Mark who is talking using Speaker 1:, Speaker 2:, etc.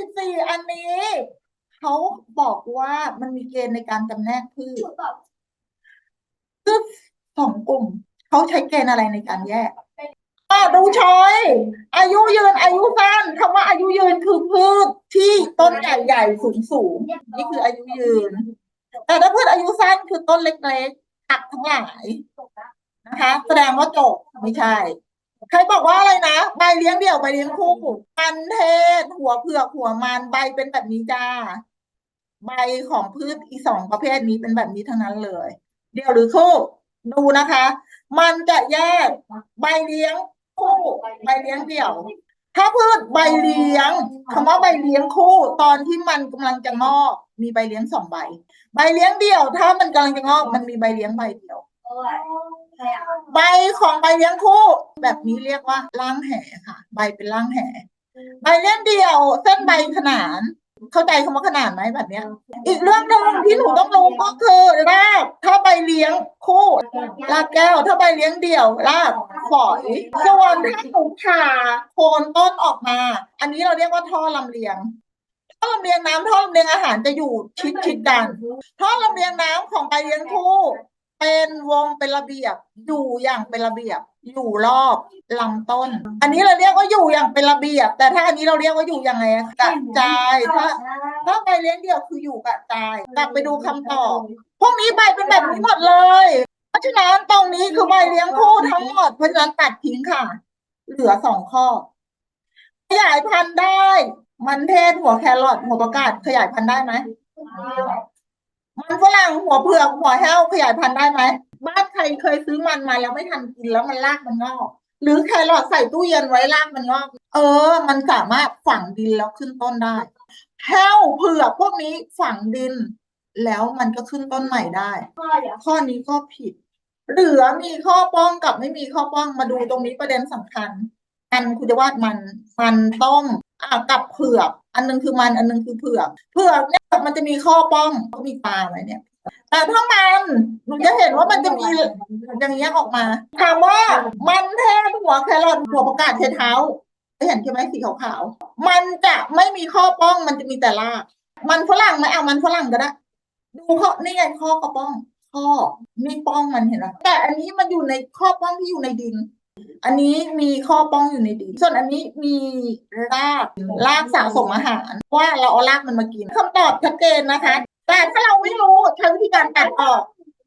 Speaker 1: สิบสี่อันนี้ เขาบอกว่ามันมีเกณฑ์ในการจำแนกพืชพืชสองกลุ่ม เขาใช้เกณฑ์อะไรในการแยกดูชอย อายุยืนอายุสั้นคำว่าอายุยืนคือพืชที่ต้นใหญ่ๆสูงๆนี่คืออายุยืน แต่ถ้าพืชอายุสั้นคือต้นเล็กๆผักทั้งหลายนะคะ แสดงว่าจบไม่ใช่ ใครบอกว่าอะไรนะใบเลี้ยงเดี่ยวใบเลี้ยงคู่มันเทศ หัวเผือกหัวมันใบเป็นแบบนี้จ้า ใบของพืชอีสองประเภทนี้เป็นแบบนี้ทั้งนั้นเลย เดี่ยวหรือคู่ดูนะคะ มันจะแยกใบเลี้ยงคู่ใบเลี้ยงเดี่ยว ถ้าพืชใบเลี้ยงคำว่าใบเลี้ยงคู่ ตอนที่มันกำลังจะงอก มีใบเลี้ยงสองใบ ใบเลี้ยงเดี่ยว ถ้ามันกำลังจะงอก มันมีใบเลี้ยงใบเดียว ใบของใบเลี้ยงคู่ แบบนี้เรียกว่าร่างแหค่ะ ใบเป็นร่างแหใบเลี้ยงเดี่ยวเส้นใบขนาน เข้าใจคำว่าขนานไหมแบบเนี้ย อีกเรื่องหนึ่งที่หนูต้องรู้ก็คือรากถ้าใบเลี้ยงคู่รากแก้ว ถ้าใบเลี้ยงเดี่ยวรากฝอยส่วนถ้าหนูผ่าโคนต้นออกมา อันนี้เราเรียกว่าท่อลำเลียงท่อลำเลียงน้ำท่อลำเลียงอาหารจะอยู่ชิดชิดกันท่อลำเลียงน้ำของใบเลี้ยงคู่เป็นวงเป็นระเบียบอยู่อย่างเป็นระเบียบ อยู่รอบลำต้น อันนี้เราเรียกว่าอยู่อย่างเป็นระเบียบ แต่ถ้าอันนี้เราเรียกว่าอยู่ยังไงอะกระจายถ้าถ้าใบเลี้ยงเดี่ยวคืออยู่กระจาย กลับไปดูคำตอบ พวกนี้ใบเป็นแบบนี้หมดเลย เพราะฉะนั้นตรงนี้คือใบเลี้ยงคู่ทั้งหมดเพราะฉะนั้นตัดทิ้งค่ะ เหลือสองข้อ ขยายพันธุ์ได้ มันเทศหัวแครอทหัวประกาศขยายพันธุ์ได้ไหมมันฝรั่งหัวเผือกหัวแห้วขยายพันธุ์ได้ไหม รเคยซื้อมันมาแล้วไม่ทันกินแล้วมันรากมันงอก หรือแครอทใส่ตู้เย็นไว้รากมันงอก เออ มันสามารถฝังดินแล้วขึ้นต้นได้แห้วเผือกพวกนี้ฝังดิน แล้วมันก็ขึ้นต้นใหม่ได้ข้อนี้ก็ผิด เหลือมีข้อป้องกับไม่มีข้อป้องมาดูตรงนี้ประเด็นสำคัญ อันคุณจะวาดมันมันต้มอ่ากับเผือก อันหนึงคือมันอันหนึงคือเผือก เผือกเนี่ยมันจะมีข้อป้องก็มีตาไหมเนี่ย แต่ถ้ามันหนูจะเห็นว่ามันจะมีอย่างเงี้ยออกมาถามว่ามันแทนหัวแครอทหัวประกาศเทเท้าเห็นใช่ไหมสีขาวๆมันจะไม่มีข้อป้องมันจะมีแต่รากมันฝรั่งไหมเอามันฝรั่งก็ได้ดูเข้อนี่ไงข้อกระป้องข้อนี่ป้องมันเห็นไหมแต่อันนี้มันอยู่ในข้อป้องที่อยู่ในดิน อันนี้มีข้อป้องอยู่ในดิน ส่วนอันนี้มีรากรากสะสมอาหารว่าเราเอารากมันมากินคำตอบชัดเจนนะคะ แต่ถ้าเราไม่รู้ใช้วิธีการตัดออก